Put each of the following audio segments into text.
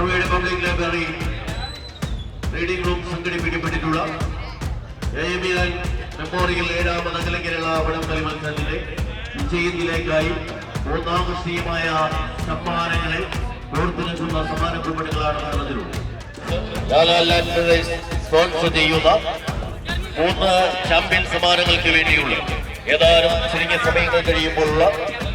Forward public library reading room സംഘടിപ്പിക്കപ്പെട്ടിട്ടുള്ള memorial ഏഴാമത് അഖില കേരള വടംവലി മത്സരത്തിലെ വിജയത്തിലേക്കായി മൂന്നാകർഷീയമായ സമ്മാനങ്ങളെ ഓർത്തു നിൽക്കുന്ന സമ്മാന കുമ്പടികളാണ് നടന്നിട്ടുള്ളത് ചെയ്യുന്ന മൂന്ന് ചാമ്പ്യൻ സമ്മാനങ്ങൾക്ക് വേണ്ടിയുള്ള ഏതാനും ചുരുങ്ങിയ സമയങ്ങൾ കഴിയുമ്പോഴുള്ള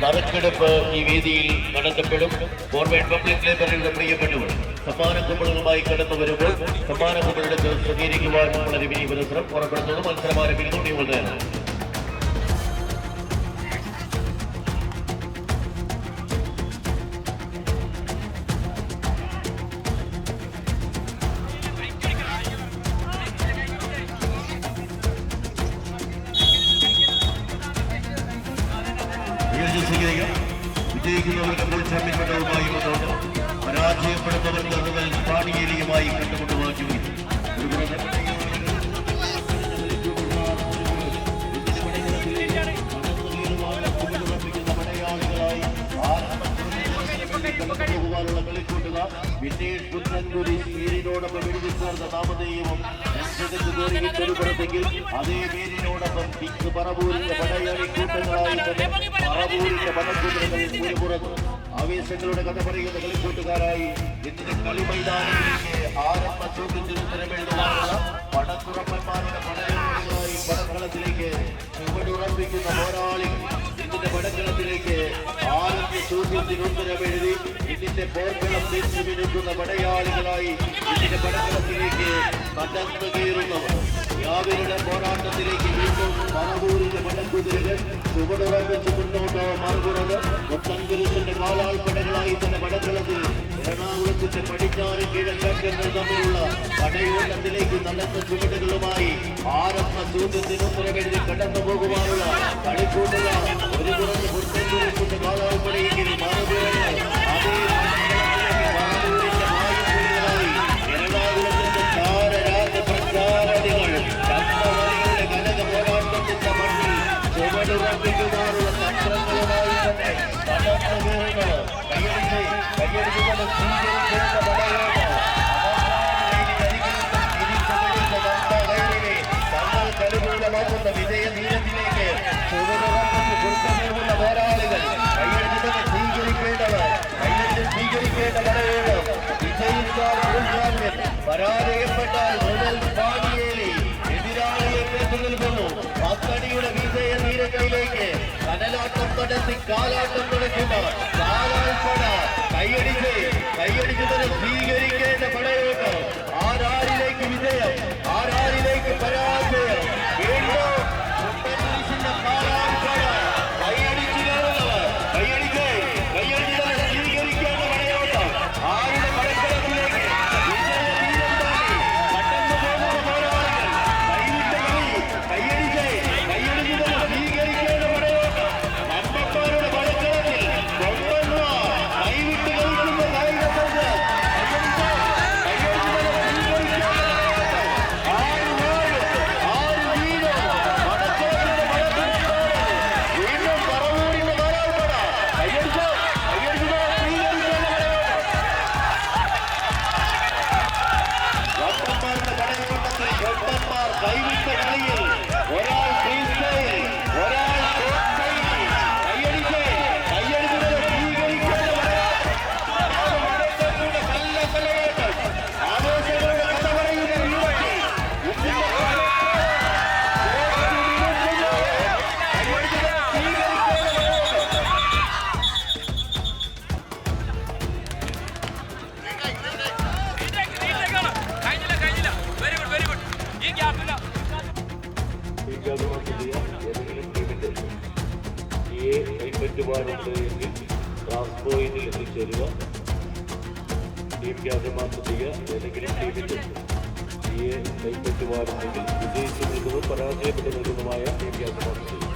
നറുക്കെടുപ്പ് ഈ വേദിയിൽ നടത്തപ്പെടും. ഗവൺമെന്റ് പബ്ലിക് ലൈബ്രറിയുടെ പ്രിയപ്പെട്ടവർ സമ്മാന കുമ്പളുകളുമായി കടന്നു വരുമ്പോൾ സമ്മാന കുമ്പളെടുത്ത് സ്വീകരിക്കുവാനുള്ള വളരെ വിനീ മത്സരം പുറപ്പെടുന്നത് മത്സരം ആരംഭിക്കുന്നു നിങ്ങളുടെ വിജയിക്കുന്നവർക്ക് ഫുൾ ചാമ്പ്യൻ പട്ടവുമായി മുന്നോട്ട് പരാജയപ്പെടുന്നവർക്ക് അതുകൾ പാണിയേലിയുമായി കണ്ടുകൊണ്ട് വാങ്ങി ബ്രിട്ടീഷ് പുത്രൻകുരി പേരിനോടൊപ്പം എഴുതി ചേർന്ന നാമധേയവും പുറത്തെങ്കിൽ അതേ പേരിനോടൊപ്പം പിക്ക് പറവൂരിന്റെ പടയാളി കൂട്ടങ്ങളായി തന്നെ പറവൂരിന്റെ പുറത്ത് ആവേശങ്ങളുടെ കഥ പറയുന്ന കളിക്കൂട്ടുകാരായി ഇന്നിന്റെ കളി മൈതാനത്തിലേക്ക് ആരംഭ ചോദ്യത്തിന് ഉത്തരമെഴുതുവാനുള്ള പടക്കുറപ്പന്മാരുടെ പടയാളികളായി പടക്കളത്തിലേക്ക് ചുവടുറപ്പിക്കുന്ന പോരാളികൾ ഇതിന്റെ പടക്കളത്തിലേക്ക് ആരംഭ ചോദ്യത്തിന് ഉത്തരമെഴുതി ഇതിന്റെ പോർക്കളം തിരിച്ചു മിനുക്കുന്ന പടയാളികളായി ഇതിന്റെ പടക്കളത്തിലേക്ക് നടന്നു കയറുന്നവർ യാവരുടെ പോരാട്ടത്തിലേക്ക് വീണ്ടും മണപൂരിന്റെ പടക്കുതിരകൾ ചുവടുറപ്പിച്ച് മുന്നോട്ട് മറുകുന്നത് മുത്തൻകുരുത്തിന്റെ കാലാൾപ്പടകളായി തന്നെ പടക്കളത്തിൽ എറണാകുളത്തിന്റെ പടിഞ്ഞാറ് കിഴക്കങ്ങൾ തമ്മിലുള്ള പടയോട്ടത്തിലേക്ക് നടന്ന ചുവടുകളുമായി ആരംഭ ചോദ്യത്തിന് ഉത്തരമെഴുതി കടന്നു പോകുവാനുള്ള കളിക്കൂട്ടുക ഒരു പുറത്തുപോകുന്ന പോരാളികൾ കയ്യടിച്ചത് സ്വീകരിക്കേണ്ടവർ കയ്യടിച്ച് സ്വീകരിക്കേണ്ട പടയോളം தொடர்ந்து காலாட்டம் தொடர்கிறார் കൈപ്പറ്റുവാനുണ്ട് എങ്കിൽ ക്ലാസ് പോയിന്റിൽ എത്തിച്ചേരുക ടീം ക്യാപ്റ്റന്മാർക്ക് ചെയ്യുക ഏതെങ്കിലും ടീമിന്റെ സിയെ കൈപ്പറ്റുവാനുണ്ടെങ്കിൽ വിജയിച്ചു നിൽക്കുന്നതും പരാജയപ്പെട്ടു നിൽക്കുന്നതുമായ ടീം ക്യാപ്റ്റന്മാർക്ക് ചെയ്യുക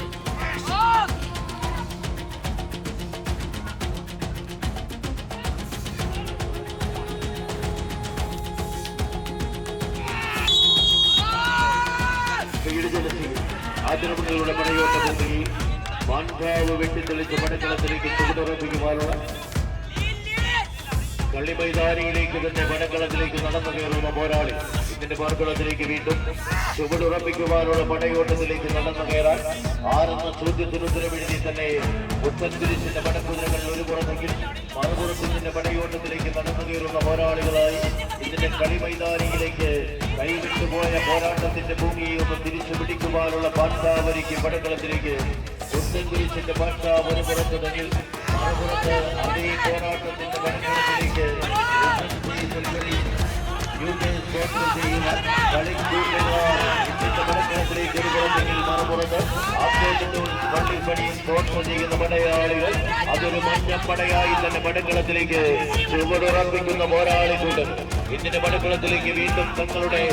ആചരണങ്ങളുടെ പടയോട്ടത്തിൽ മാൻഭാവ് വെട്ടിത്തെളിച്ച് പടക്കളത്തിലേക്ക് ചുവടുറപ്പിക്കുവാനുള്ള കളിമൈതാനിയിലേക്ക് തന്നെ പടക്കളത്തിലേക്ക് നടന്നു കയറുന്ന പോരാളി ഇതിന്റെ പാർക്കളത്തിലേക്ക് വീണ്ടും ചുവടുറപ്പിക്കുവാനുള്ള പടയോട്ടത്തിലേക്ക് നടന്നു കയറാൻ ആരെന്ന ചോദ്യത്തിന് ഉത്തരവെഴുതി തന്നെ ഉത്തരത്തിരിച്ചിന്റെ പടക്കുതിരകൾ ഒരു പുറത്തെങ്കിൽ മറുപുറത്തിന്റെ പടയോട്ടത്തിലേക്ക് നടന്നു കയറുന്ന പോരാളികളായി ഇതിന്റെ കളി മൈതാനിയിലേക്ക് കൈവിട്ടുപോയ പോരാട്ടത്തിന്റെ ഭൂമിയെ ഒന്ന് തിരിച്ചു പിടിക്കുവാനുള്ള പാട്ടാവരിക്ക് പടക്കളത്തിലേക്ക് ഉത്തരത്തിരിച്ചിന്റെ പാട്ടാവ് ഒരു പുറത്തെങ്കിൽ മറുപുറത്ത് അതേ പോരാട്ടത്തിന്റെ പടക്കളത്തിലേക്ക് പടക്കളത്തിലേക്ക് ഒരു പുറത്തെങ്കിൽ മറുപുറത്ത് ആദ്യത്തെ പള്ളിപ്പണിയും സ്പോർട്സ് ചെയ്യുന്ന പടയാളികൾ അതൊരു മഞ്ഞപ്പടയായി തന്നെ പടക്കളത്തിലേക്ക് ചുവടുറപ്പിക്കുന്ന പോരാളിക്കൂട്ടം. ഇതിന്റെ പടക്കളത്തിലേക്ക് വീണ്ടും തങ്ങളുടെ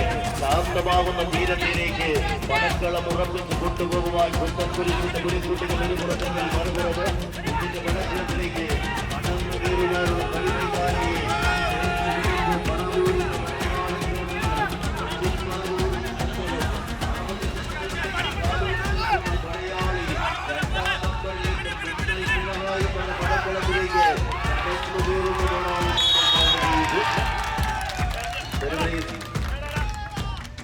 ശാന്തമാകുന്ന തീരത്തിലേക്ക് പടക്കളം ഉറപ്പിച്ച് കൊണ്ടുപോകുവാൻ കുന്തം കുരിശിന്റെ കുരിക്കൂട്ടുകൾ ഒരു പുറത്തെങ്കിൽ മറുപുറത്ത്